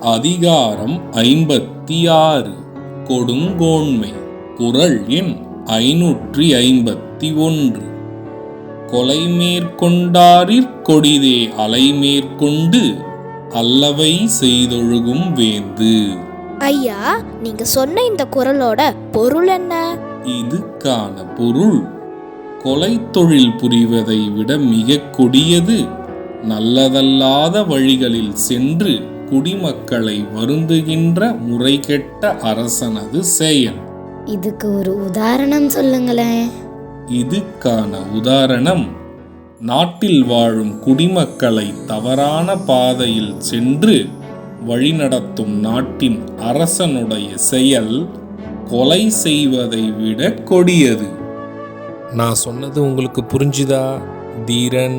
அதிகாரம் ஐம்பத்தி ஆறு கொடுங்கோன்மை. குரல் எண் ஐநூற்றி ஐம்பத்தி ஒன்று கொலை மேற்கொண்டாரிற் கொடிதே அலை மேற்கொண்டு அல்லவை செய்தொழுகும் வேந்து. ஐயா நீங்க சொன்ன இந்த குரலோட பொருள் என்ன? இதுக்கான பொருள். கொலை தொழில் புரிவதை விட மிக கொடியது. நல்லதல்லாத வழிகளில் சென்று குடிமக்களை வருந்துகின்ற முறைகெட்ட அரசனது செயல். இதுக்கு ஒரு உதாரணம் சொல்லுங்களேன் இதுக்கான உதாரணம் நாட்டில் வாழும் குடிமக்களை தவறான பாதையில் சென்று வழிநடத்தும் நாட்டின் அரசனுடைய செயல் கொலை செய்வதை விட கொடியது. நான் சொன்னது உங்களுக்கு புரிஞ்சுதா? தீரன்